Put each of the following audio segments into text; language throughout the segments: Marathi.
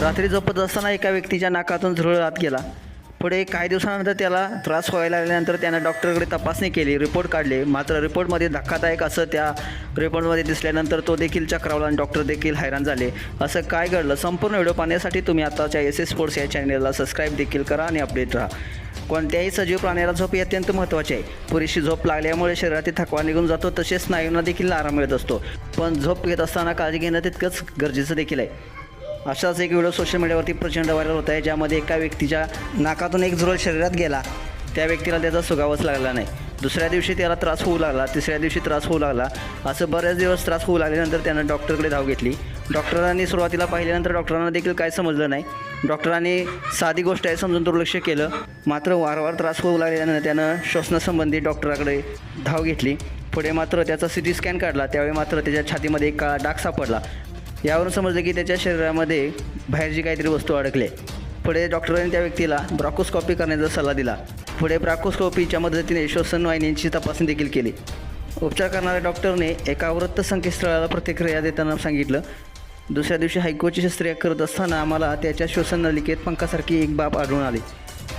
रात्री झोपत असताना एका व्यक्तीच्या नाकातून झुरळ आत गेला. पुढे काही दिवसानंतर त्याला त्रास व्हायला लागल्यानंतर त्यानं डॉक्टरकडे तपासणी केली रिपोर्ट काढले. मात्र रिपोर्टमध्ये धक्कादायक असं त्या रिपोर्टमध्ये दिसल्यानंतर तो देखील चक्रावला आणि डॉक्टर देखील हैराण झाले. असं काय घडलं? संपूर्ण व्हिडिओ पाहण्यासाठी तुम्ही आताच्या एस एस स्पोर्ट्स या चॅनलला सबस्क्राईब देखील करा आणि अपडेट राहा. कोणत्याही सजीव प्राण्याला झोप ही अत्यंत महत्त्वाची आहे. पुरेशी झोप लागल्यामुळे शरीरातील थकवा निघून जातो तसेच स्नायूंना देखील आराम मिळत असतो. पण झोप घेत असताना काळजी घेणं तितकंच गरजेचं देखील आहे. असाच एक व्हिडिओ सोशल मीडियावरती प्रचंड व्हायरल होत आहे ज्यामध्ये एका व्यक्तीच्या नाकातून एक झुरळ शरीरात गेला. त्या व्यक्तीला त्याचा सुगावच लागला नाही. दुसऱ्या दिवशी त्याला त्रास होऊ लागला तिसऱ्या दिवशी त्रास होऊ लागला. असं बऱ्याच दिवस त्रास होऊ लागल्यानंतर त्यानं डॉक्टरकडे धाव घेतली. डॉक्टरांनी सुरुवातीला पाहिल्यानंतर डॉक्टरांना देखील काय समजलं नाही. डॉक्टरांनी साधी गोष्ट आहे समजून दुर्लक्ष केलं. मात्र वारंवार त्रास होऊ लागल्यानं त्यानं श्वसनासंबंधी डॉक्टराकडे धाव घेतली. पुढे मात्र त्याचा सी टी स्कॅन काढला. त्यावेळी मात्र त्याच्या छातीमध्ये एक काळा डाग सापडला. यावरून समजलं की त्याच्या शरीरामध्ये बाहेरची काहीतरी वस्तू अडकले. पुढे डॉक्टरांनी त्या व्यक्तीला ब्रॉकोस्कॉपी करण्याचा सल्ला दिला. पुढे ब्रॉकोस्कॉपीच्या मदतीने श्वसन तपासणी देखील केली. उपचार करणाऱ्या डॉक्टरने एका वृत्त संकेतस्थळाला प्रतिक्रिया देताना सांगितलं दुसऱ्या दिवशी हायकोची शस्त्रक्रिया करत असताना आम्हाला त्याच्या श्वसन नलिकेत पंखासारखी एक बाब आढळून आली.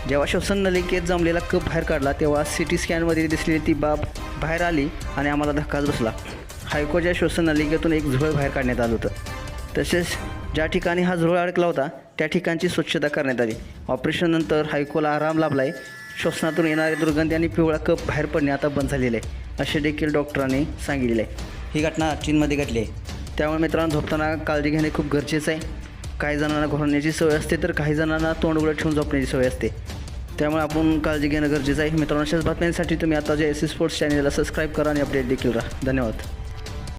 जेव्हा श्वसन नलिकेत जमलेला कप बाहेर काढला तेव्हा सी टी स्कॅनमध्ये दिसलेली ती बाब बाहेर आली आणि आम्हाला धक्काच बसला. हायकोच्या श्वसननलिकेतून एक झुळ बाहेर काढण्यात आलं होतं. तसेच ज्या ठिकाणी हा झुळ अडकला होता त्या ठिकाणची स्वच्छता करण्यात आली. ऑपरेशननंतर हायकोला आराम लाभला आहे श्वसनातून येणारे दुर्गंधी आणि पिवळा कप बाहेर पडणे आता बंद झालेले आहे. असे देखील डॉक्टरांनी सांगितले आहे. ही घटना चीनमध्ये घडली आहे. त्यामुळे मित्रांनो झोपताना काळजी घेणे खूप गरजेचं आहे. काही जणांना घोरण्याची सवय असते तर काही जणांना तोंड उघडं ठेवून झोपण्याची सवय असते. त्यामुळे आपण काळजी घेणं गरजेचं आहे. मित्रांनो अशाच बातम्यांसाठी तुम्ही आता जे एस सी स्पोर्ट्स चॅनलला सबस्क्राईब करा आणि अपडेट देखील राहा. धन्यवाद.